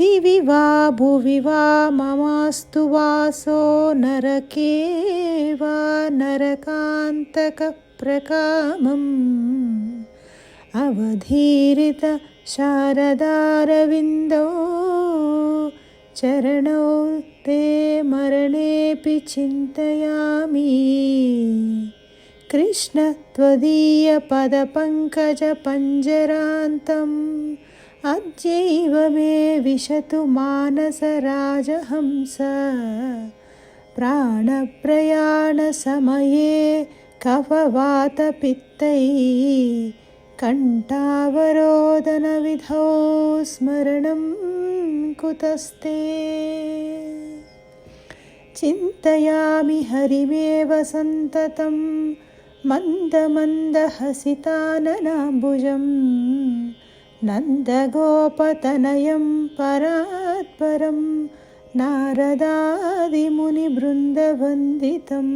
दिवि वा भुवि वा ममास्तु वासो नरके वा नरकान्तकप्रकामम्। अवधीरित शारदारविन्दौ चरणौ ते मरणेऽपि चिन्तयामि। कृष्ण त्वदीयपदपङ्कजपञ्जरान्तम् अद्यैव मे विशतु मानसराजहंस। प्राणप्रयाणसमये कफवातपित्तैः कण्ठावरोदनविधौ स्मरणं कुतस्ते। चिन्तयामि हरिमेव सन्ततं मन्दमन्दहसिताननाम्बुजम् नन्दगोपतनयं परात्परं नारदादिमुनिबृन्दवन्दितम्